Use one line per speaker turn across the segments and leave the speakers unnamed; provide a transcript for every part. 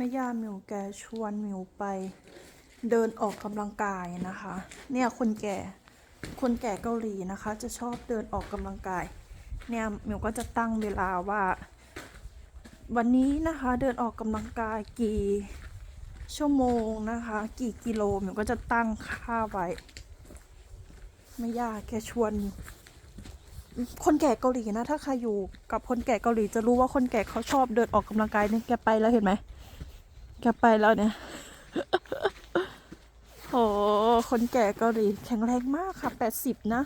แม่ย่ามิวแกชวนมิวไป เดินออกกำลังกายนะคะ เนี่ยคนแก่คนแก่เกาหลีนะคะ จะชอบเดินออกกำลังกาย เนี่ยมิวก็จะตั้งเวลาว่า วันนี้นะคะเดินออกกำลังกายกี่ชั่วโมงนะคะ กี่กิโลมิวก็จะตั้งค่าไว้ไม่ยากแค่ชวน คนแก่เกาหลีนะ ถ้าใครอยู่กับคนแก่เกาหลีจะรู้ว่าคนแก่เขาชอบเดินออกกำลังกายเนี่ยแกไปแล้วเห็นไหม แกไปแล้วเนี่ย โอ้คนแก่เกาหลีแข็งแรงมากค่ะแปดสิบนะ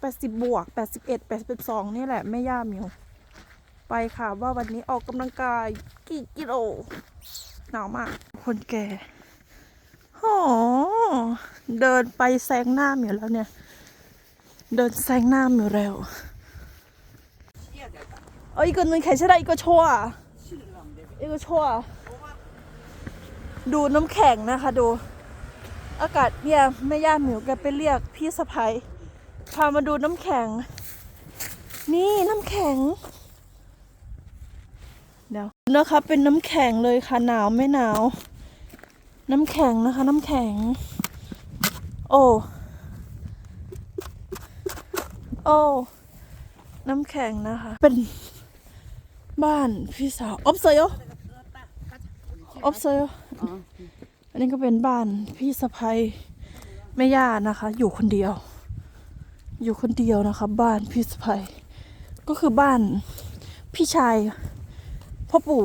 แปดสิบบวกแปดสิบเอ็ดแปดสิบสองนี่แหละไม่ย่ามิวไปค่ะว่าวันนี้ออกกำลังกายกี่กิโลหนาวมาก คนแก่โอ้เดินไปแซงหน้ามิวแล้วเนี่ย เดินแซงหน้ามิวแล้วเอ้ยอีกหนึ่งแขนใช่ได้อีกชั่วอีกชั่ว ดูน้ำแข็งนะคะดู อากาศเนี่ยแม่ย่าหมิวแกไปเรียกพี่สะพ้ยพามาดูน้ำแข็ง นี่น้ำแข็ง เดี๋ยวนะคะเป็นน้ำแข็งเลยค่ะหนาวไม่หนาว น้ำแข็งนะคะน้ำแข็ง โอ้โอ้น้ำแข็งนะคะ เป็นบ้านพี่สาวอบเซโยอ บเซโยอันนี้ก็เป็นบ้านพี่สะพ้ยแม่ย่านะคะ อยู่คนเดียว อยู่คนเดียวนะคะ บ้านพี่สะพ้ยก็คือบ้านพี่ชายพ่อปู่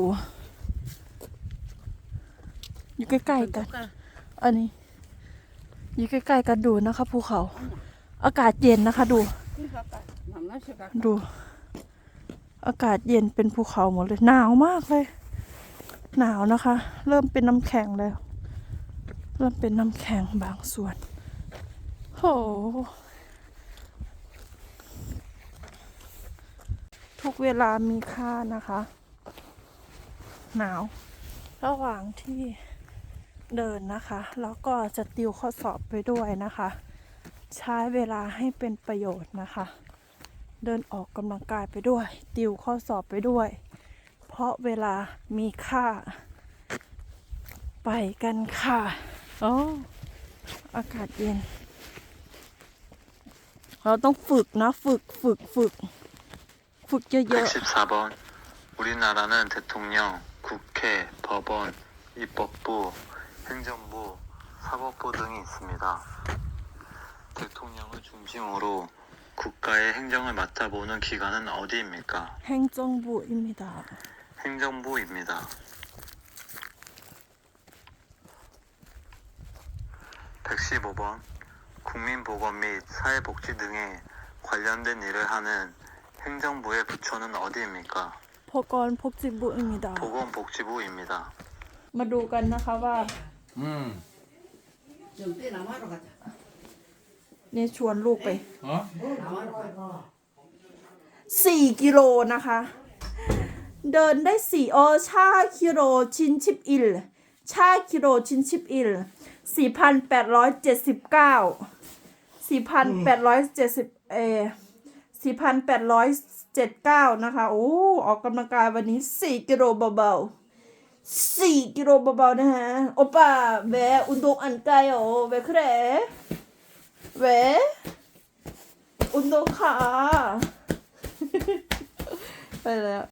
อยู่ใกล้ๆกัน อันนี้ อยู่ใกล้ๆกันดูนะคะภูเขา อากาศเย็นนะคะ ดู ดู อากาศเย็นเป็นภูเขาหมดเลยหนาวมากเลย หนาวนะคะ เริ่มเป็นน้ำแข็งแล้ว เริ่มเป็นน้ำแข็งบางส่วนโหทุกเวลามีค่านะคะ หนาว ระหว่างที่เดินนะคะ แล้วก็จะติวข้อสอบไปด้วยนะคะ ใช้เวลาให้เป็นประโยชน์นะคะ เดินออกกำลังกายไปด้วย ติวข้อสอบไปด้วย เพราะเวลามีค่า ไปกันค่ะโอ้อากาศเย็น เราต้องฝึกนะ ฝึกฝึกฝึก ฝึกเยอะ
114번 우리나라는 대통령, 국회, 법원, 입법부, 행정부, 사법부 등이 있습니다. 대통령을 중심으로 국가의 행정을 맡아보는 기관은 어디입니까?
ๆ แห่งจงบุอิมิดา
행정부입니다. (115번) 국민보건 및 사회복지 등에 관련된 일을 하는 행정부의 부처는 어디입니까?
พกรพกจิบุอิมิดา
보건복지부입니다.
มาดูกันนะคะว่า
음.
좀 떼나마로 가자.
เนี่ยชวนลูกไป
어?
나마로 가자.
สี่กิโลนะคะ เดินได้สี่เอชากิโลชินชิบอิล ชากิโลชินชิบอิลสี่พันแปดร้อยเจ็ดสิบเก้าสี่พันแปดร้อยเจ็ดสิบเอสี่พันแปดร้อยเจ็ดเก้านะคะ โอ้ ออกกำลังกายวันนี้สี่กิโลเบาๆสี่กิโลเบาๆนะฮะ โอป้าแวอุนโดอันไกลโอแวะคือแวอุนโดขาไปแล้ว